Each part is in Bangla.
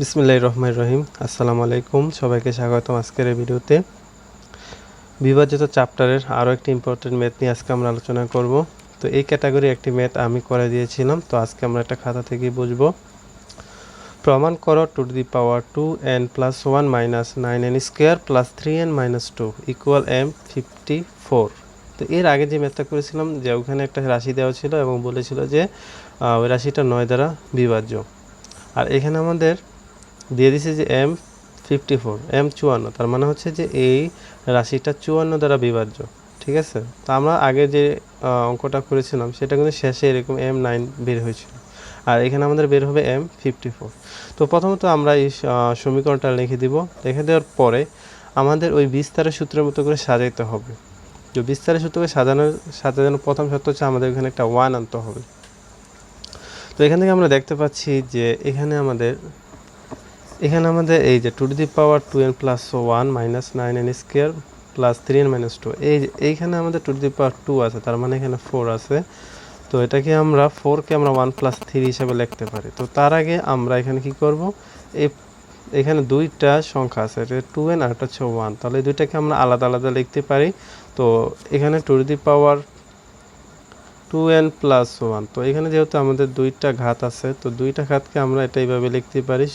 বিসমিল্লাহ রহমান রহিম। আসসালামু আলাইকুম। সবাইকে স্বাগতম আজকের এই ভিডিওতে। বিভাজিত চ্যাপ্টারের আরও একটি ইম্পর্টেন্ট ম্যাথ নিয়ে আজকে আমরা আলোচনা করব। তো এই ক্যাটাগরি একটি ম্যাথ আমি করে দিয়েছিলাম। তো আজকে আমরা একটা খাতা থেকে বুঝব। প্রমাণ করো two the power two n plus one minus nine n square plus three n minus two equal M fifty four. তো এর আগে যে ম্যাথটা করেছিলাম, যে ওখানে একটা রাশি দেওয়া ছিল এবং বলেছিল যে ওই রাশিটা নয় দ্বারা বিভাজ্য। আর এখানে আমাদের দিয়ে দিছে যে এম ফিফটি ফোর এম চুয়ান্ন, তার মানে হচ্ছে যে এই রাশিটা চুয়ান্ন দ্বারা বিভাজ্য, ঠিক আছে? তো আমরা আগে যে অঙ্কটা করেছিলাম, সেটা কিন্তু শেষে এরকম এম নাইন বের হয়েছিল। আর এখানে আমাদের বের হবে এম ফিফটি ফোর তো প্রথমত আমরা এই সমীকরণটা লিখে দিব। লিখে দেওয়ার পরে আমাদের ওই বিস্তারের সূত্রের মতো করে সাজাইতে হবে। তো বিস্তারের সূত্রকে সাজানোর সাজানোর প্রথম শর্ত হচ্ছে আমাদের এখানে একটা ওয়ান আনতে হবে। তো এখান থেকে আমরা দেখতে পাচ্ছি যে এখানে আমাদের এখানে আমাদের এই যে two two the power two n plus one minus nine n square plus three n minus two এই এইখানে আমাদের two two the power two আছে, তার মানে এখানে ফোর আছে। তো এটাকে আমরা ফোরকে আমরা ওয়ান প্লাস থ্রি হিসাবে লিখতে পারি। তো তার আগে আমরা এখানে কি করব? এই এখানে দুইটা সংখ্যা আছে, এটা টু এন আর একটা হচ্ছে ওয়ান তাহলে দুইটাকে আমরা আলাদা আলাদা লিখতে পারি। তো এখানে two two the power two n plus one তো এখানে যেহেতু আমাদের দুইটা ঘাত আছে, তো দুইটা ঘাতকে আমরা এটা এইভাবে লিখতে পারি।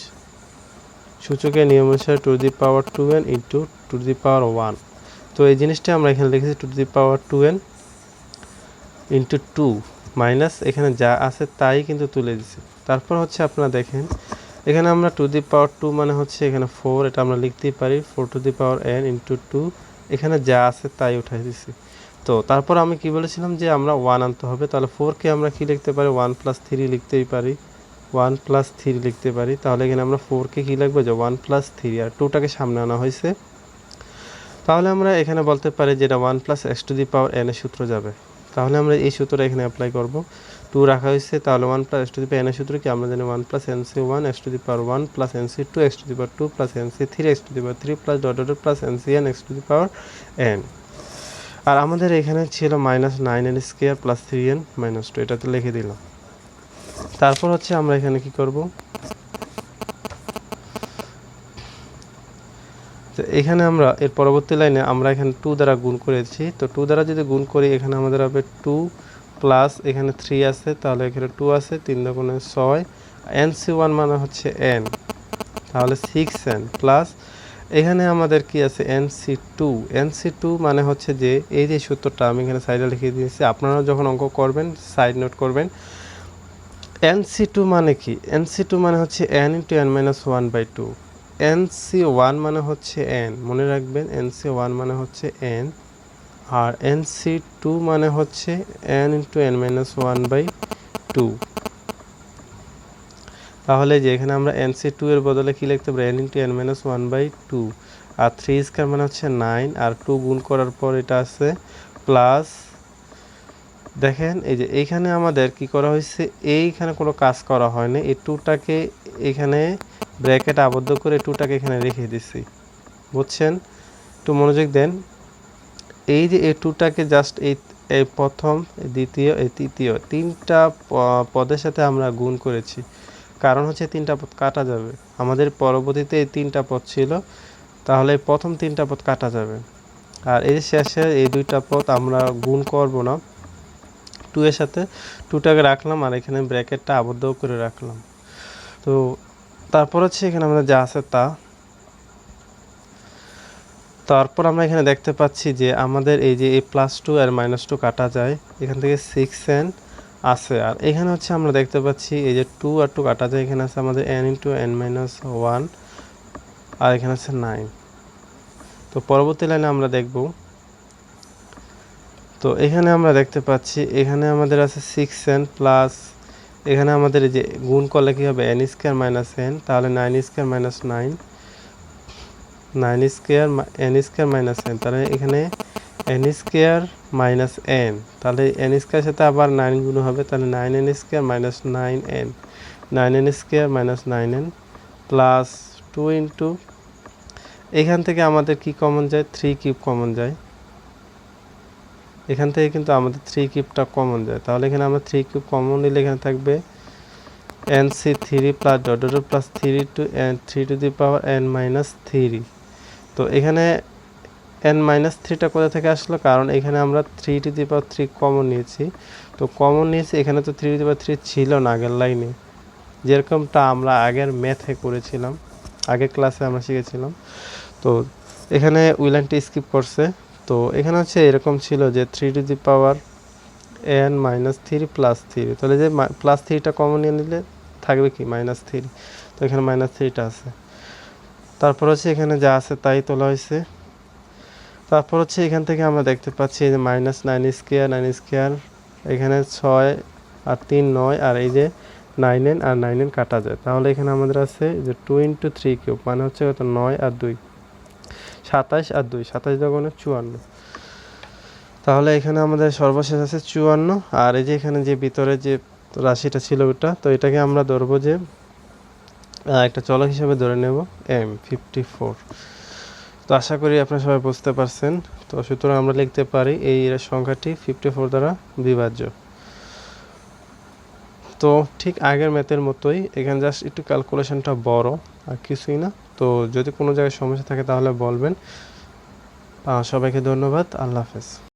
সূচকের নিয়ম অনুসারে two the power two n into two the power one. তো এই জিনিসটা আমরা এখানে লিখেছি two the power two n into two minus এখানে যা আছে তাই কিন্তু তুলে দিছি। তারপর হচ্ছে আপনারা দেখেন, এখানে আমরা টু দি পাওয়ার টু মানে হচ্ছে এখানে ফোর, এটা আমরা লিখতেই পারি, four two the power n into two, এখানে যা আছে তাই উঠাই দিছি। তো তারপর আমি কি বলেছিলাম যে আমরা ওয়ান আনতে হবে, তাহলে ফোরকে আমরা কি লিখতে পারি? ওয়ান প্লাস থ্রি লিখতেই পারি। ওয়ান প্লাস থ্রি লিখতে পারি। তাহলে এখানে আমরা ফোরকে কী লিখব? যে ওয়ান প্লাস থ্রি আর টুটাকে সামনে আনা হয়েছে। তাহলে আমরা এখানে বলতে পারি যেটা one plus x two the power n এর সূত্র যাবে। তাহলে আমরা এই সূত্রটা এখানে অ্যাপ্লাই করব। টু রাখা হয়েছে, তাহলে one plus x two the power n এর সূত্র কি? আমরা জানি one plus n C one, x two the power one, plus n C two, x two the power two, plus n C three, x two the power three, plus dot dot plus n C n, x two the power n. আর আমাদের এখানে ছিল minus nine n square plus three n minus two এটাতে লিখে দিলাম। তারপর হচ্ছে আমরা এখানে কি করব? তো এখানে আমরা, এর পরবর্তী লাইনে আমরা এখানে টু দ্বারা গুণ করেছি। তো টু দ্বারা যদি গুণ করি, এখানে আমাদের হবে টু প্লাস এখানে থ্রি আছে, তাহলে এখানে টু আছে, তিন দোকানে ছয়। এন সি ওয়ান মানে হচ্ছে এন তাহলে সিক্স এন প্লাস এখানে আমাদের কি আছে? N C two n C two মানে হচ্ছে যে, এই যে সূত্রটা আমি এখানে সাইডে লিখে দিয়েছি আপনারা যখন অঙ্ক করবেন সাইড নোট করবেন এন সি টু মানে কি? এন সি টু মানে হচ্ছে n into n minus one by two n C one মানে হচ্ছে এন মনে রাখবেন এন সি ওয়ান মানে হচ্ছে এন আর এন সি টু মানে হচ্ছে n into n minus one by two তাহলে যে এখানে আমরা এন সি টু এর বদলে কি লিখতে পারি? N into n minus one by two R three square মানে হচ্ছে নাইন আর টু গুণ করার পর এটা আছে প্লাস দেখেন, এই যে এইখানে আমাদের কি করা হয়েছে? এইখানে কোনো কাজ করা হয়নি। এই টুটাকে এখানে ব্র্যাকেট আবদ্ধ করে টুটাকে এখানে রেখে দিছি। বুঝছেন? একটু মনোযোগ দেন। এই যে এই টুটাকে জাস্ট এই এই প্রথম দ্বিতীয়, এই তৃতীয়, তিনটা পদের সাথে আমরা গুণ করেছি। কারণ হচ্ছে তিনটা পদ কাটা যাবে। আমাদের পরবর্তীতে এই তিনটা পদ ছিল, তাহলে প্রথম তিনটা পদ কাটা যাবে। আর এই শেষে এই দুইটা পদ আমরা গুণ করব না। টু এর সাথে টুটাকে রাখলাম আর এখানে ব্র্যাকেটটা আবদ্ধ করে রাখলাম। তো তারপর হচ্ছে এখানে আমাদের যা আছে তা। তারপর আমরা এখানে দেখতে পাচ্ছি যে আমাদের এই যে এই প্লাস টু আর মাইনাস টু কাটা যায়, এখান থেকে সিক্স এন আছে। আর এখানে হচ্ছে আমরা দেখতে পাচ্ছি এই যে টু আর টু কাটা যায়, এখানে আছে আমাদের n into n minus one আর এখানে আছে নাইন তো পরবর্তী লাইনে আমরা দেখব তো এখানে আমরা দেখতে পাচ্ছি, এখানে আমাদের আছে সিক্স এন প্লাস এখানে আমাদের যে গুণ করলে কী হবে? এন স্কোয়ার মাইনাস এন তাহলে nine square minus nine nine square n square minus n তাহলে এখানে এন স্কোয়ার মাইনাস এন তাহলে এন স্কোয়ারের সাথে আবার নাইন গুণ হবে, তাহলে nine n square minus nine n nine n square minus nine n plus two into এখান থেকে আমাদের কি কমন যায়? থ্রি কিউব কমন যায়। এখান থেকে কিন্তু আমাদের থ্রি কিউবটা কমন যায়। তাহলে এখানে আমরা থ্রি কিউব কমন নিলে এখানে থাকবে n C three plus dot dot plus three two n three two the power n minus three তো এখানে এন মাইনাস থ্রিটা কোথা থেকে আসলো? কারণ এখানে আমরা three two the power three common নিয়েছি। তো কমন নিয়েছি, এখানে তো three two the power three ছিল না আগের লাইনে যেরকমটা আমরা আগের ম্যাথে করেছিলাম, আগের ক্লাসে আমরা শিখেছিলাম। তো এখানে উইলাইনটি স্কিপ করছে। তো এখানে হচ্ছে এরকম ছিল যে three two the power n minus three plus three তাহলে যে প্লাস থ্রিটা কমন নিয়ে নিলে থাকবে কি? মাইনাস থ্রি তো এখানে মাইনাস থ্রিটা আছে। তারপর হচ্ছে এখানে যা আছে তাই তোলা হয়েছে। তারপর হচ্ছে এখান থেকে আমরা দেখতে পাচ্ছি যে minus nine square nine square এখানে ছয় আর তিন নয় আর এই যে নাইন এন আর নাইন এন কাটা যায়। তাহলে এখানে আমাদের আছে যে টু ইন্টু থ্রি কিউব মানে হচ্ছে কত? নয় আর দুই। সাতাশ আর দুই, সাতাশ দোকানে চুয়ান্ন। তাহলে এখানে আমাদের সর্বশেষ আছে চুয়ান্ন, আর এই যে এখানে যে ভিতরে যে রাশিটা ছিল ওটা, তো এটাকে আমরা ধরবো যে একটা চলক হিসাবে ধরে নেব, এম ফিফটি ফোর। তো আশা করি আপনারা সবাই বুঝতে পারছেন। তো সুতরাং আমরা লিখতে পারি এই সংখ্যাটি ফিফটি ফোর দ্বারা বিভাজ্য। তো ঠিক আগের ম্যাথের মতোই, এখানে জাস্ট একটু ক্যালকুলেশনটা বড়, আর কিছুই না। তো যদি কোনো জায়গায় সমস্যা থাকে তাহলে বলবেন। সবাইকে ধন্যবাদ। আল্লাহ হাফেজ।